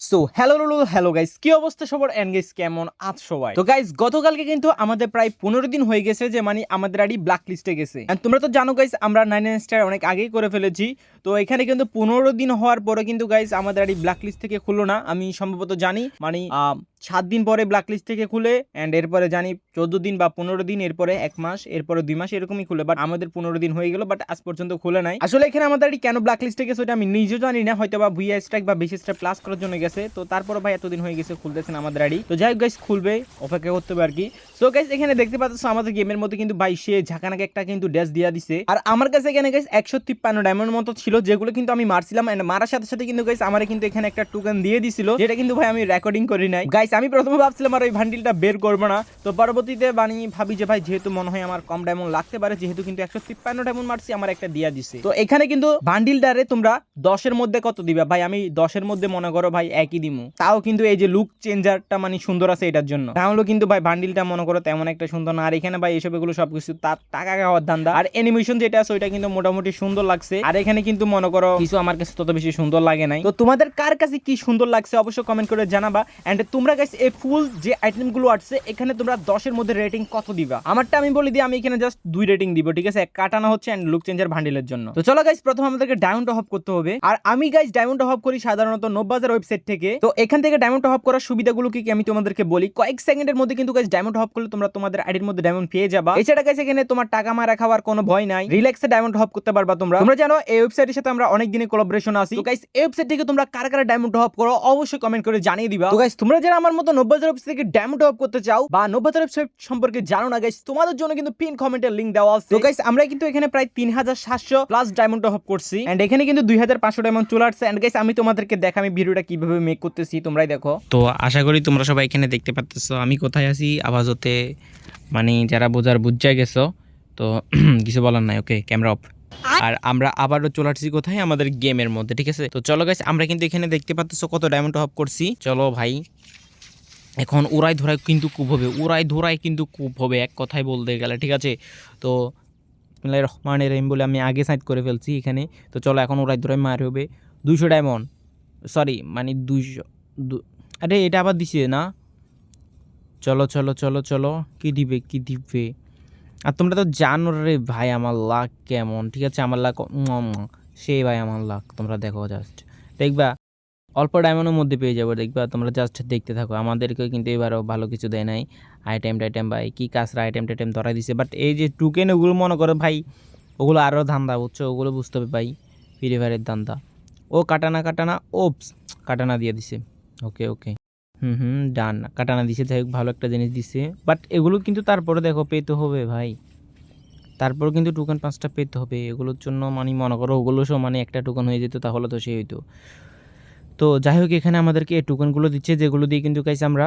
So hello Lulu hello guys কি অবস্থা সবার? এন্ড গাইস কেমন আছ সবাই? তো গাইস গতকালকে কিন্তু আমাদের প্রায় পনেরো দিন হয়ে গেছে যে মানে আমাদের আইডি ব্ল্যাক লিস্টে গেছে তোমরা তো জানো গাইস আমরা নাইন স্টার অনেক আগেই করে ফেলেছি। তো এখানে কিন্তু পনেরো দিন হওয়ার পরে কিন্তু গাইস আমাদের আইডি ব্ল্যাক লিস্ট থেকে খুললো না। আমি সম্ভবত জানি মানে সাত দিন পরে ব্ল্যাক লিস্ট থেকে খুলে অ্যান্ড এরপরে জানি চোদ্দ দিন বা পনেরো দিন, এরপরে এক মাস, এরপরে দুই মাস, এরকমই খুলে। বাট আমাদের পনেরো দিন হয়ে গেল বাট আজ পর্যন্ত খুলে নাই। আসলে এখানে আমাদের কেন ব্ল্যাক লিস্টে গেছে ওটা আমি নিজেও জানি না। হয়তো বা ভিআই স্ট্রাইক বা বেশি স্ট্রাইক প্লাস করার জন্য গেছে। তো তারপরে ভাই এতদিন হয়ে গেছে খুলতেছেন আমাদের আইডি। তো যাই হোক গাইস খুলবে, অপেক্ষা করতে হবে আর কি সো গাইস এখানে দেখতে পাচ্ছ আমাদের গেমের মধ্যে কিন্তু ভাই সে ঝাঁকানাকে একটা কিন্তু ড্যাশ দিয়া দিছে। আর আমার কাছে এখানে গাইস একশো তিপ্পান্ন ডায়মন্ড মতো ছিল, যেগুলো কিন্তু আমি মারছিলাম এন্ড মারার সাথে সাথে কিন্তু গাইস আমার কিন্তু এখানে একটা টোকেন দিয়ে দিছিল, যেটা কিন্তু ভাই আমি রেকর্ডিং করি নাই। গাইস আমি প্রথমে ভাবছিলাম, আর ওই ভান্ডিলটা বের করব না। তো পরবর্তীতে বানি ভাবি যে, ভাই, যেহেতু মনে হয় আমার কম ডায়মন্ড লাগতে পারে, যেহেতু কিন্তু একশো তিপ্পান্ন ডায়মন্ড মারছি, আমার একটা দিয়া দিছে। তো এখানে কিন্তু ভান্ডিলটারে তোমরা দশের মধ্যে কত দিবা? ভাই, আমি দশের মধ্যে মনে করো, ভাই একই দিমু। তাও কিন্তু এই যে লুক চেঞ্জারটা মানে সুন্দর আছে এটার জন্য। তাহলে কিন্তু ভাই বান্ডিলটা মনে করো তেমন একটা সুন্দর না। আর এখানে ভাই এসব এগুলো সবকিছু তার টাকা খাওয়ার ধান্দা। আর অ্যানিমেশন যেটা আছে ওইটা কিন্তু মোটামুটি সুন্দর লাগছে। আর এখানে কিন্তু মনে করো কিছু আমার কাছে তত বেশি সুন্দর লাগে নাই। তো তোমাদের কার কাছে কি সুন্দর লাগছে অবশ্যই কমেন্ট করে জানাবা। এন্ড তোমরা গাইস এই ফুল যে আইটেমগুলো আছে এখানে তোমরা দশের মধ্যে রেটিং কত দিবা? আমারটা আমি বলে দিই, আমি এখানে জাস্ট দুই রেটিং দিব, ঠিক আছে? কাটানো হচ্ছে এন্ড লুক চেঞ্জার ভান্ডিলের জন্য। তো চলো গাইস প্রথম আমাদেরকে ডায়মন্ড হপ করতে হবে। আর আমি গাইস ডায়মন্ড হপ করি সাধারণত নব্বাজার ওয়েবসাইট থেকে। তো এখান থেকে ডায়মন্ড হপ করার সুবিধাগুলো কি আমি তোমাদেরকে বলি? কয়েক সেকেন্ডের মধ্যে কিন্তু গাইস ডায়মন্ড হপ করলে তোমরা তোমাদের আইডির মধ্যে ডায়মন্ড পেয়ে যাবা। এছাড়া গাইস এখানে তোমার টাকা মারা খাওয়ার কোনো ভয় নাই। রিল্যাক্সে ডায়মন্ড হপ করতে পারবা তোমরা। তোমরা জানো এই ওয়েবসাইটের সাথে আমরা অনেক দিনে কোলাবোরেশন আছি। তো গাইস এই ওয়েবসাইট থেকে তোমরা কারা কারা ডায়মন্ড হপ করো অবশ্যই কমেন্ট করে জানিয়ে দিবা। তো গাইস তোমরা যারা আমার মতো নব্বাজার ওয়েবসাইট থেকে ডায়মন্ড হপ করতে চাও বা নব্বাজার ওয়েবসাইট সম্পর্কে জানো না গাইস তোমাদের জন্য কিন্তু পিন কমেন্টের লিংক দেওয়া আছে। তো গাইস আমরা কিন্তু এখানে প্রায় তিন হাজার সাতশো প্লাস ডায়মন্ড হপ করছি। এন্ড এখানে কিন্তু দুই হাজার পাঁচশো ডায়মন্ড চলে আসছে। এন্ড গাইস আমি তোমাদেরকে দেখা আমি ভিডিওটা কীভাবে মেক করতেছি তোমরাই দেখো। তো আশা করি তোমরা সবাই এখানে দেখতে পাচ্ছ আমি কোথায় আছি? আবাজতে মানে যারা বোঝার বুঝা গেছো তো কিছু বলার নাই ওকে ক্যামেরা অফ আর আমরা আবারও চলে আসছি কোথায়? আমাদের গেমের মধ্যে ঠিক আছে? তো চলো গাইস আমরা কিন্তু এখানে দেখতে পাচ্ছ কত ডায়মন্ড হপ করছি। চলো ভাই এখন উড়াই ধরাই কিন্তু কূপ হবে। উড়াই ধরাই কিন্তু কূপ হবে এক কথায় বলতে গেলে ঠিক আছে? তো রহমানের রহমানির রহিম বলে আমি আগে সাইড করে ফেলছি এখানে। তো চলো এখন উড়াই ধরাই মার হবে। দুশো ডায়মন্ড সরি মানে দুইশো আরে এটা আবার দিছে না? চলো চলো চলো চলো, কি দিবে কি দিবে? আর তোমরা তো জানো রে ভাই, আমার লাক কেমন, ঠিক আছে? আমার লাক সেই ভাই আমার লাক, তোমরা দেখো জাস্ট দেখবা, অল্প ডায়মন্ডের মধ্যে পেয়ে যাব, দেখবা, তোমরা জাস্ট দেখতে থাকো। আমাদেরকে কিন্তু এবারও ভালো কিছু দেয় নাই। আইটেম টাইটেম ভাই, কী কাজরা আইটেম টাইটেম ধরা দিছে। বাট এই যে টুকেন ওগুলো মনে করো ভাই, ওগুলো আরও ধান্দা, বুঝছ? ওগুলো বুঝতে হবে ভাই ফ্রি ফায়ারের ধান্দা। ও কাটানা কাটানা, ওপস, কাটানা দিয়ে দিছে। ওকে ওকে। হুম হুম, ডান। কাটানা দিছে, যাই হোক, ভালো একটা জিনিস দিছে। বাট এগুলো কিন্তু তারপরে দেখো, পেতে হবে ভাই। তারপর কিন্তু টোকেন পাঁচটা পেতে হবে। এগুলোর জন্য মানে মনে করো, ওগুলো সব মানে একটা টোকেন হয়ে যেত, তাহলে তো সে হইতো। তো যাই হোক, এখানে আমাদেরকে এই টোকেনগুলো দিচ্ছে, যেগুলো দিয়ে কিন্তু গাইছে আমরা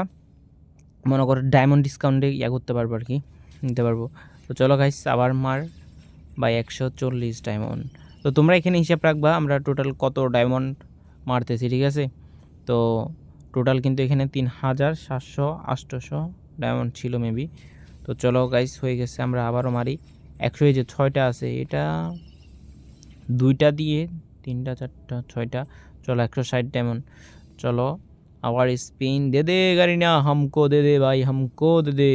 মনে করো ডায়মন্ড ডিসকাউন্টে ইয়া করতে পারব আর কি, নিতে পারব। তো চলো গাইস আবার মার বাই একশো চল্লিশ ডায়মন্ড তো তোমরা এখানে হিসাব রাখবা আমরা টোটাল কত ডায়মন্ড মারতেছি ঠিক আছে তো টোটাল কিন্তু এখানে তিন হাজার সাতশো আটশোশো ডায়মন্ড ছিল মেবি তো চলো গাইস হয়ে গেছে আমরা আবারও মারি একশো এই যে ছয়টা আছে এটা দুইটা দিয়ে তিনটা চারটা ছয়টা চলো একশো ষাট ডায়মন্ড চলো আবার স্পিন দে দে গাড়ি না हमको दे दे भाई हमको दे दे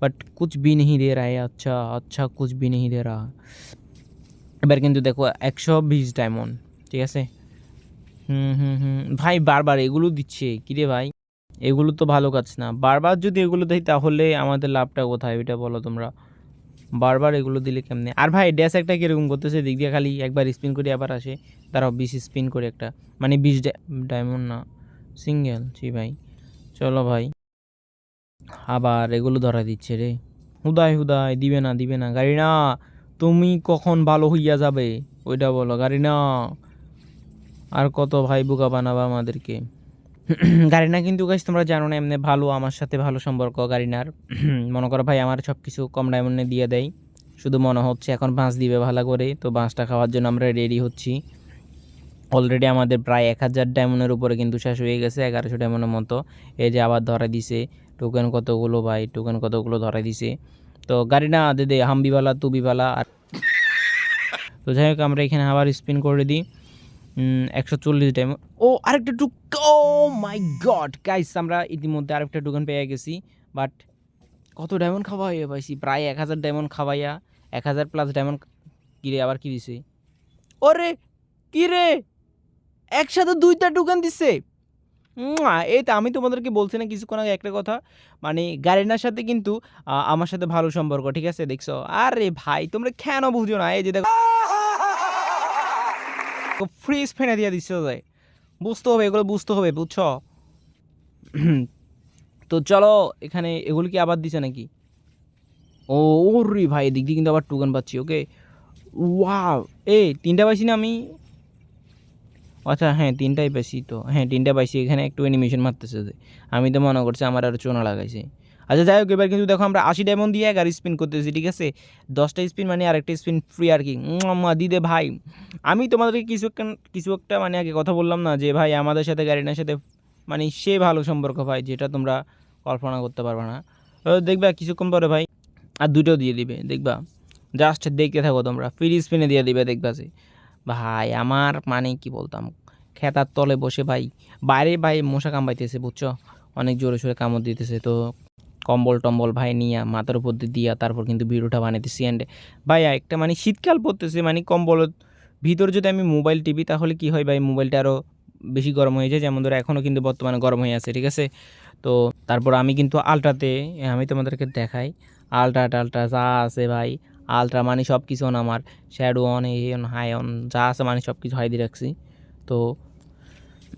बट कुछ भी नहीं दे रहा है अच्छा अच्छा कुछ भी नहीं दे रहा এবার কিন্তু দেখো একশো বিশ ডায়মন্ড ঠিক আছে? হুম হুম হুম। ভাই, বারবার এগুলো দিচ্ছে। কিরে ভাই? এগুলো তো ভালো কাজ না। বারবার যদি এগুলো দেয় তাহলে আমাদের লাভটা কোথায় ওইটা বলো তোমরা? বারবার এগুলো দিলে কেমনে? আর ভাই ড্যাশ একটা কীরকম করতেছে? দিক দিয়ে খালি একবার স্পিন করে আবার আসে। তারাও বিশ স্পিন করে একটা। মানে বিশ ডায়মন্ড না। সিঙ্গেল জি ভাই। চলো ভাই। আবার এগুলো ধরা দিচ্ছে রে। হুদায় হুদায়। দিবে না দিবে না। গাড়ি না। তুমি কখন ভালো হইয়া যাবে? ওইটা বলো। গাড়ি না আর কত ভাই বোকা বানাবা আমাদেরকে? গাড়িনা কিন্তু গাছ তোমরা জানো না, এমনি ভালো, আমার সাথে ভালো সম্পর্ক গাড়িনার মনে করো ভাই, আমার সব কিছু কম ডায়মন্ডে দিয়ে দেয়। শুধু মনে হচ্ছে এখন বাঁশ দিবে ভালো করে। তো বাঁশটা খাওয়ার জন্য আমরা রেডি হচ্ছি। অলরেডি আমাদের প্রায় এক হাজার ডায়মন্ডের উপরে কিন্তু শেষ হয়ে গেছে, এগারোশো ডায়মন্ডের মতো। এই যে আবার ধরা দিছে। টোকেন কতগুলো ভাই? টোকেন কতগুলো ধরা দিছে? তো গাড়ি না, দে দে, হাম্বিওয়ালা, তুবিওয়ালা আর তো যাই হোক, আমরা এখানে আবার স্পিন করে দিই। একশো চল্লিশ টাইম ও, আরেকটা টুক, ও মাই গড গাইস আমরা ইতিমধ্যে আরেকটা টোকেন পেয়ে গেছি বাট কত ডায়মন্ড খাওয়াইয়া পাইছি? প্রায় এক হাজার ডায়মন্ড খাওয়াইয়া, এক হাজার প্লাস ডায়মন্ড কিরে, আবার কি দিছে? ওরে কি রে একসাথে দুইটা টোকেন দিছে। এই তো আমি তোমাদেরকে বলছি না কিছুক্ষণ আগে একটা কথা। মানে গারিনার সাথে কিন্তু আমার সাথে ভালো সম্পর্ক, ঠিক আছে? দেখছ? আরে ভাই, তোমরা কেন বুঝো না? এই যে দেখো। ফ্রিজ ফেনে দিয়ে দিচ্ছে যায় বুঝতে হবে, এগুলো বুঝতে হবে, বুঝছ? তো চলো, এখানে এগুলো কি আবার দিছে নাকি? ও, ওরে ভাই, এদিক দিয়ে কিন্তু আবার টুকান পাচ্ছি ওকে ওয়াও এ তিনটা পাইছি না আমি? আচ্ছা হ্যাঁ তিনটাই পাইছি তো। হ্যাঁ তিনটা পাইছি, এখানে একটু অ্যানিমেশন মারতেছে যে। আমি তো মনে করছি আমার আর চোনা লাগাইছে। আচ্ছা যাই হোক, এবার কিন্তু দেখো আমরা আশি ডায়মন্ড দিয়ে এগারো স্পিন করতেছি, ঠিক আছে? দশটা স্পিন মানে আরেকটা স্পিন ফ্রি আর কি। দিদে ভাই, আমি তোমাদেরকে কিছু কিছু একটা মানে আগে কথা বললাম না যে, ভাই, আমাদের সাথে গাড়িনার সাথে মানে সে ভালো সম্পর্ক ভাই, যেটা তোমরা কল্পনা করতে পারবে না। দেখবা কিছুক্ষণ পরে ভাই, আর দুটো দিয়ে দিবে, দেখবা। জাস্ট দেখতে থাকো তোমরা ফ্রি স্পিনে দিয়ে দিবে, দেখবা যে। ভাই, আমার মানে কি বলতাম? খেতার তলে বসে ভাই, বাইরে ভাই মশা কামড়াইতেছে, বুঝছ? অনেক জোরে সোরে কামড় দিতেছে, তো কম্বল টম্বল ভাই নিয়ে মাথার উপর দিয়ে দিয়া তারপর কিন্তু ভিডিওটা বানাইতেছি অ্যান্ড ভাই একটা মানে শীতকাল পড়তেছে মানে কম্বল ভিতর যদি আমি মোবাইল টিপি, তাহলে কি হয় ভাই? মোবাইলটা আরও বেশি গরম হয়ে যায়, যেমন ধরো এখনও কিন্তু বর্তমানে গরম হয়ে আছে, ঠিক আছে? তো তারপর আমি কিন্তু আলট্রাতে আমি তোমাদেরকে দেখাই আলট্রা টালট্রা যা আছে ভাই আলট্রা মানে সব কিছু অন আমার শ্যাডো অন এ অন হাই অন যা আছে মানে সব কিছু হাই দিয়ে রাখছি। তো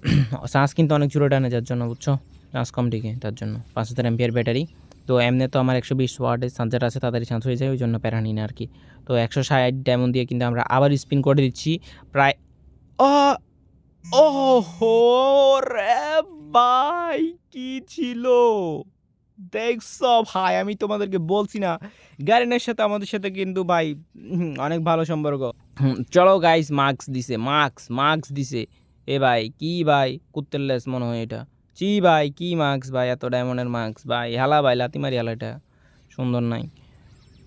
চার্জ কিন্তু অনেক জোরে টানে যার জন্য, বুঝছ? চার্জ কম টিকে তার জন্য। পাঁচ হাজার এমপিয়ার ব্যাটারি তো এমনি তো আমার একশো বিশ ওয়ার্ডের চার্জার আছে, তাড়াতাড়ি চার্জ হয়ে যায়, ওই জন্য প্যারা নিই না আর কি তো একশো ষাট ডায়মন্ড দিয়ে কিন্তু আমরা আবার স্পিন করে দিচ্ছি, প্রায় ও হো রে ভাই, কি ছিল? দেখছ ভাই আমি তোমাদেরকে বলছি না। গার্ডেনের সাথে আমাদের সাথে কিন্তু ভাই অনেক ভালো সম্পর্ক। চলো গাইস মার্কস দিছে মার্কস মার্কস দিছে। এ ভাই, কি ভাই, কুত্তের লেস মনে হয় এটা। চি ভাই, কি মার্কস ভাই, এত ডায়মন্ডের মার্কস ভাই। হেলা ভাই লাতি মারি হেলা এটা। সুন্দর নাই।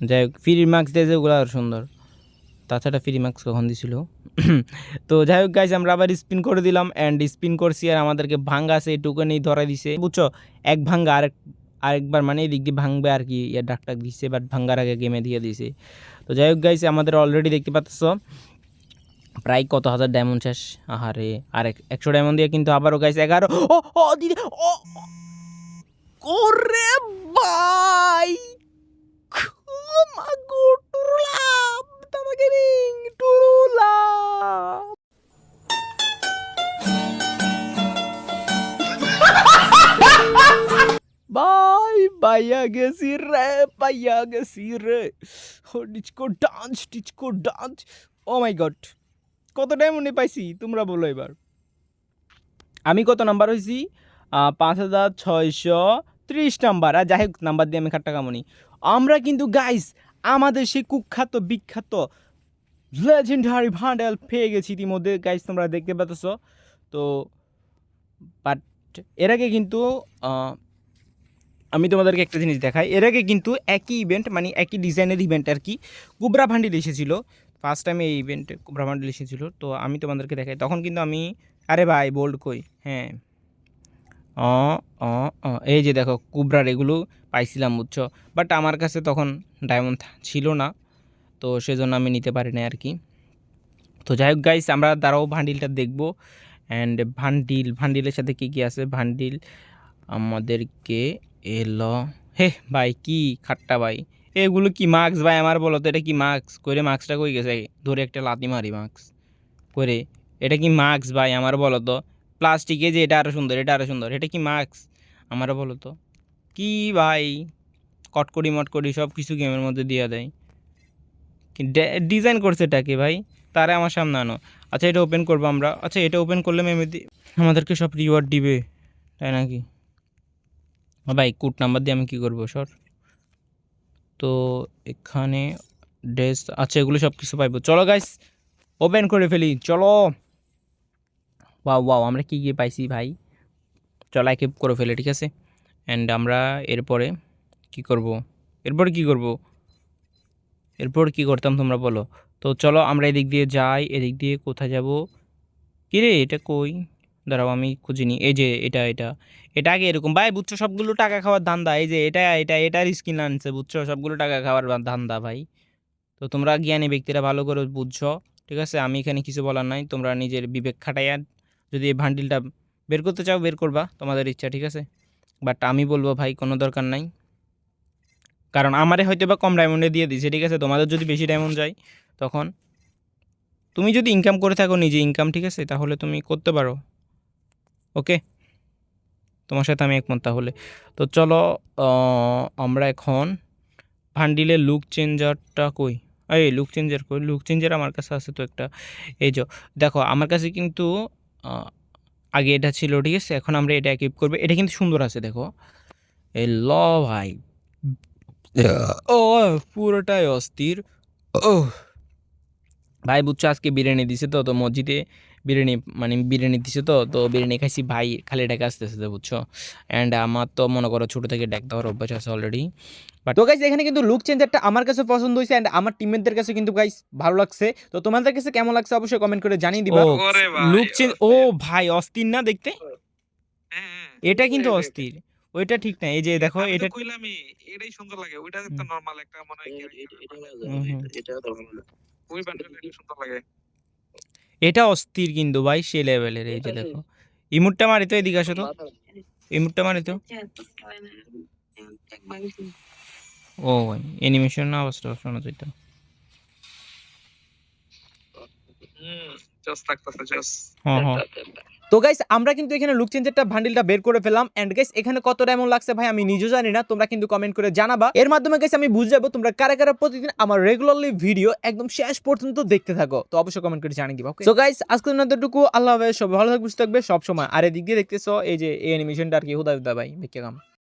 যাই হোক ফ্রি মার্কস দিয়ে যেগুলো আর সুন্দর। তাছাড়া ফ্রি মার্কস কখন দিছিল? তো যাই হোক গাইজ আমরা আবার স্পিন করে দিলাম। অ্যান্ড স্পিন করছি আর আমাদেরকে ভাঙ্গা সেই টুকেনেই ধরাই দিছে। বুঝছ? এক ভাঙ্গা, আরেক আরেকবার মানে এদিক দিয়ে ভাঙবে আর কি ইয়ার ডাক টাক দিচ্ছে বাট ভাঙ্গার আগে গেমে দিয়ে দিছে। তো যাই হোক গাইছে আমাদের অলরেডি দেখতে পাচ্ছ, প্রায় কত হাজার ডায়মন্ড শেষ। আহারে, আর এক- একশো ডায়মন্ড দিয়ে কিন্তু আবারও গাইছে এগারো। ও ও, দিদি, ও, ওরে ভাই! মাগো টুরুলাম রিং টুরুলাম পাইয়া গেছি রে পাইয়া গেছি রে ও disco dance disco dance oh my god কত ডায়মন্ডে পাইছি, তোমরা বলো এবার। আমি কত নাম্বার হয়েছি পাঁচ হাজার ছয়শো ত্রিশ নাম্বার আর যাই হোক নাম্বার দিয়ে আমি খাট্টা কামনি। আমরা কিন্তু গাইস আমাদের সেই কুখ্যাত, বিখ্যাত লেজেন্ডারি ভান্ডেল পেয়ে গেছি ইতিমধ্যে। গাইস তোমরা দেখতে পাচ্ছ তো বাট এর আগে কিন্তু আমি তোমাদেরকে একটা জিনিস দেখাই। এর আগে কিন্তু একই ইভেন্ট মানে একই ডিজাইনের ইভেন্ট আর কি কুবরা ভান্ডিল এসেছিল। ফার্স্ট টাইম এই ইভেন্টে কুবরা ভান্ডিল এসেছিল। তো আমি তোমাদেরকে দেখাই। তখন কিন্তু আমি, আরে ভাই বোল্ড কই? হ্যাঁ। অ অ এই যে দেখো, কুবরার এগুলো পাইছিলাম, বুঝছ? বাট আমার কাছে তখন ডায়মন্ড ছিল না। তো সেজন্য আমি নিতে পারি না আর কি। তো যাই হোক গাইস আমরা দাঁড়াও ভান্ডিলটা দেখব। অ্যান্ড ভান্ডিল ভান্ডিলের সাথে কী কী আছে? ভান্ডিল আমাদেরকে এলো। হে ভাই, কি খাট্টা ভাই। এগুলো কি মাস্ক ভাই আমার বলো তো, এটা কি মাস্ক করে মাস্কটা কই গেছে? ধরে একটা লাতি মারি মাস্ক করে এটা কি মাস্ক ভাই আমার বলো তো? প্লাস্টিকে যে এটা আরও সুন্দর, এটা আরও সুন্দর, এটা কি মাস্ক আমারও বলো তো। কি ভাই? কটকটি মটকড়ি সব কিছু গেমের মধ্যে দিয়ে দেয়। ডিজাইন করছে এটাকে ভাই? তারে আমার সামনে আনো। আচ্ছা এটা ওপেন করব আমরা। আচ্ছা এটা ওপেন করলে মেমে আমাদেরকে সব রিওয়ার্ড দিবে, তাই নাকি? ভাই কোড নাম্বার দিয়ে আমি কী করব সর তো এখানে ড্রেস আচ্ছা এগুলো সব কিছু পাইবো চলো গাইস ওপেন করে ফেলি চলো ওয়াও ওয়াও আমরা কী কী পাইছি ভাই চলো একে করে ফেলে ঠিক আছে অ্যান্ড আমরা এরপরে কি করব এরপরে কি করব এরপর কি করতাম তোমরা বলো তো চলো আমরা এদিক দিয়ে যাই এদিক দিয়ে কোথায় যাব কিরে এটা কই দাঁড়াও, আমি খুঁজিনি এই যে এটা এটা। এটা আগে এরকম, ভাই, বুঝছ, সবগুলো টাকা খাওয়ার ধান্দা। এই যে এটা এটা, এটার স্কিন আনছে, বুঝছ? সবগুলো টাকা খাওয়ার ধান্দা, ভাই। তো তোমরা জ্ঞানী ব্যক্তিরা ভালো করে বুঝছ, ঠিক আছে? আমি এখানে কিছু বলার নাই, তোমরা নিজের বিবেক খাটাইয়া যদি এই ভান্ডিলটা বের করতে চাও, বের করবা, তোমাদের ইচ্ছা, ঠিক আছে? বাট আমি বলব, ভাই, কোনো দরকার নাই। কারণ আমারে হয়তো বা কম ডায়মন্ডে দিয়ে দিছে, ঠিক আছে? তোমাদের যদি বেশি ডায়মন্ড যায়, তখন তুমি যদি ইনকাম করে থাকো, নিজে ইনকাম ঠিক আছে? তাহলে তুমি করতে পারো। ওকে? তোমার সাথে আমি একমত তাহলে। তো চলো আমরা এখন ভান্ডিলের লুক চেঞ্জারটা কই? এই লুক চেঞ্জার কই? লুক চেঞ্জার আমার কাছে আছে তো একটা। এই যে দেখো আমার কাছে কিন্তু আগে এটা ছিল ঠিক আছে? এখন আমরা এটা কিপ করব। এটা কিন্তু সুন্দর আছে দেখো। এই ল ভাই। ও পুরোটাই অস্থির। ও ভাই বুঝছ আজকে বিরিয়ানি দিছে তো তো মসজিদে বিরিয়ানি মানে বিরিয়ানি দিছে তো তো বিরিয়ানি খাইছি ভাই খালি ডাকে আসতেছে তো বুঝছ। অ্যান্ড আমার তো মনে করো ছোটো থেকে ডাক দেওয়ার অভ্যাস আছে অলরেডি বাট তো গাইস এখানে কিন্তু লুক চেঞ্জারটা আমার কাছে পছন্দ হয়েছে এন্ড আমার টিমমেটদের কাছে কিন্তু গাইস ভালো লাগছে। তো তোমাদের কাছে কেমন লাগছে অবশ্যই কমেন্ট করে জানিয়ে দিবা। লুক চেঞ্জ ও ভাই অস্থির না দেখতে? হ্যাঁ, হ্যাঁ। এটা কিন্তু অস্থির। ওইটা ঠিক না এই যে দেখো এটা কইলামই, এটাই সুন্দর লাগে ওইটা তো নরমাল একটা মনে হয় কি- হুম, হুম। বান্ডেলটা সুন্দর লাগে। এটা অস্থির কিন্তু ভাই সে লেভেলের এই যে দেখো। ইমুটটা মারি তো এদিকে আসো তো। ইমুটটা মারি তো। ও ভাই অ্যানিমেশন না অবস্থা শোনা যেত হুম জাস্ট থাকতেছে জাস্ট হ্যাঁ হ্যাঁ। তো গাইস আমরা কিন্তু এখানে লুক চেঞ্জারটা ভান্ডিলটা বের করে ফেলাম এন্ড গাইস এখানে কত ডায়মন্ড লাগছে ভাই আমি নিজেও জানি না, তোমরা কিন্তু কমেন্ট করে জানাবা। এর মাধ্যমে গাইস আমি বুঝে যাব তোমরা কারা কারা প্রতিদিন আমার রেগুলারলি ভিডিও একদম শেষ পর্যন্ত দেখতে থাকো। তো অবশ্যই কমেন্ট করে জানিয়ে দিবা তো গাইস আজকের এতটুকু। আল্লাহ হাফেজ সব ভালো থাকবে, সুস্থ থাকবে সব সময় আর এদিক দিয়ে দেখতেছো, এই যে এই অ্যানিমেশনটা আর কি হুদা হুদা ভাই বেঁকে কাম।